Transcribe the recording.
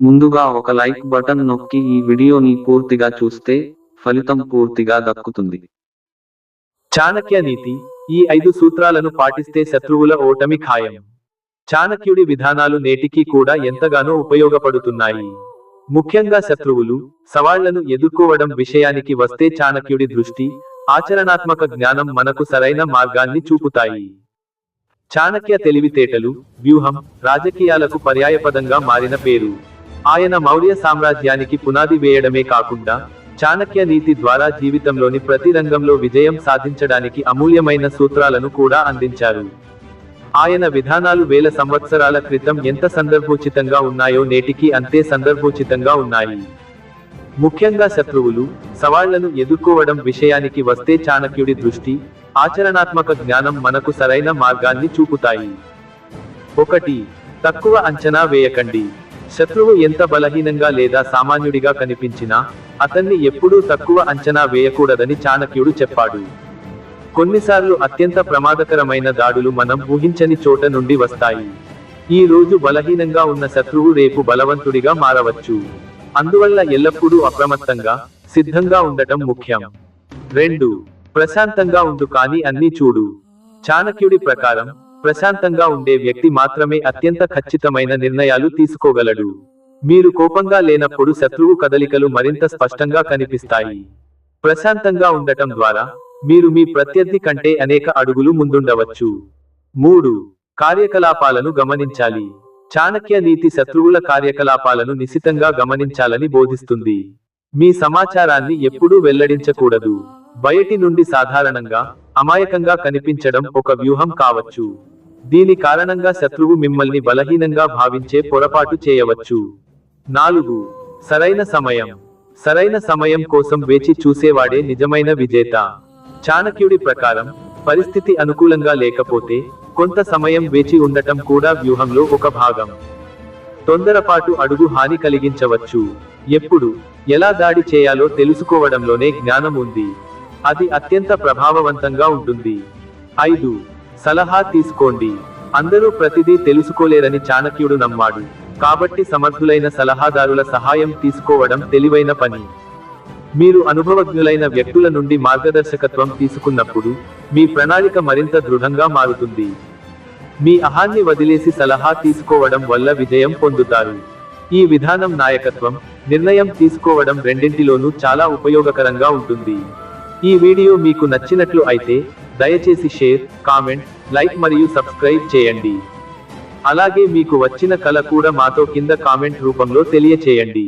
ముందుగా ఒక like button నొక్కి ఈ వీడియోని పూర్తిగా చూస్తే ఫలితం పూర్తిగా దక్కుతుంది. చాణక్య నీతి ఈ ఐదు సూత్రాలను పాటిస్తే శత్రువుల ఓటమి ఖాయం. చాణక్యుడి విధానాలు నేటికి కూడా ఎంతగానో ఉపయోగపడుతున్నాయి. ముఖ్యంగా శత్రువులు సవాళ్ళను ఎదుర్కోవడం విషయానికి వస్తే చాణక్యుడి దృష్టి ఆచరణాత్మక జ్ఞానం మనకు సరైన మార్గాన్ని చూపుతాయి. చాణక్య తెలివితేటలు వ్యూహం రాజకీయాలకు పర్యాయపదంగా మారిన పేరు. ఆయన మౌర్య సామ్రాజ్యానికి పునాది వేయడమే కాకుండా చాణక్య నీతి ద్వారా జీవితంలోని ప్రతి రంగంలో విజయం సాధించడానికి అమూల్యమైన సూత్రాలను కూడా అందించారు. ఆయన విధానాలు వేల సంవత్సరాల క్రితం ఎంత సందర్భోచితంగా ఉన్నాయో నేటికి అంతే సందర్భోచితంగా ఉన్నాయి. ముఖ్యంగా శత్రువులు సవాళ్ళను ఎదుర్కోవడం విషయానికి వస్తే చాణక్యుడి దృష్టి ఆచరణాత్మక జ్ఞానం మనకు సరైన మార్గాన్ని చూపుతాయి. ఒకటి తక్కువ అంచనా వేయకండి. శత్రువు ఎంత బలహీనంగా లేదా సామాన్యుడిగా కనిపించినా అతన్ని ఎప్పుడూ తక్కువ అంచనా వేయకూడదని చాణక్యుడు చెప్పాడు. కొన్నిసార్లు అత్యంత ప్రమాదకరమైన దాడులు మనం ఊహించని చోట నుండి వస్తాయి. ఈ రోజు బలహీనంగా ఉన్న శత్రువు రేపు బలవంతుడిగా మారవచ్చు. అందువల్ల ఎల్లప్పుడూ అప్రమత్తంగా సిద్ధంగా ఉండటం ముఖ్యం. రెండు ప్రశాంతంగా ఉండు కానీ అన్నీ చూడు. చాణక్యుడి ప్రకారం ప్రశాంతంగా ఉండే వ్యక్తి మాత్రమే అత్యంత ఖచ్చితమైన నిర్ణయాలు తీసుకోగలడు. మీరు కోపంగా లేనప్పుడు శత్రువు కదలికలు మరింత స్పష్టంగా కనిపిస్తాయి. ప్రశాంతంగా ఉండటం ద్వారా మీరు మీ ప్రత్యర్థి కంటే అనేక అడుగులు ముందుండవచ్చు. మూడు కార్యకలాపాలను గమనించాలి. చాణక్య నీతి శత్రువుల కార్యకలాపాలను నిశితంగా గమనించాలని బోధిస్తుంది. మీ సమాచారాన్ని ఎప్పుడూ వెల్లడించకూడదు. బయటి నుండి సాధారణంగా అమాయకంగా కనిపించడం ఒక వ్యూహం కావచ్చు. దీని కారణంగా శత్రువు మిమ్మల్ని బలహీనంగా భావించే పొరపాటు చేయవచ్చు. నాలుగు సరైన సమయం. సరైన సమయం కోసం వేచి చూసేవాడే నిజమైన విజేత. చాణక్యుడి ప్రకారం పరిస్థితి అనుకూలంగా లేకపోతే కొంత సమయం వేచి ఉండటం కూడా వ్యూహంలో ఒక భాగం. తొందరపాటు అడుగు హాని కలిగించవచ్చు. ఎప్పుడు ఎలా దాడి చేయాలో తెలుసుకోవడంలోనే జ్ఞానం ఉంది. అది అత్యంత ప్రభావవంతంగా ఉంటుంది. ఐదు సలహా తీసుకోండి. అందరూ ప్రతిదీ తెలుసుకోలేరని చాణక్యుడు నమ్మాడు. కాబట్టి సమర్థులైన సలహాదారుల సహాయం తీసుకోవడం తెలివైన పని. మీరు అనుభవజ్ఞులైన వ్యక్తుల నుండి మార్గదర్శకత్వం తీసుకున్నప్పుడు మీ ప్రణాళిక మరింత దృఢంగా మారుతుంది. మీ అహాన్ని వదిలేసి సలహా తీసుకోవడం వల్ల విజయం పొందుతారు. ఈ విధానం నాయకత్వం నిర్ణయం తీసుకోవడం రెండింటిలోనూ చాలా ఉపయోగకరంగా ఉంటుంది. ఈ వీడియో మీకు నచ్చినట్లు అయితే దయచేసి షేర్ కామెంట్ లైక్ మరియు సబ్స్క్రైబ్ చేయండి. అలాగే మీకు వచ్చిన కళ కూడా మాతో కింద కామెంట్ రూపంలో తెలియచేయండి.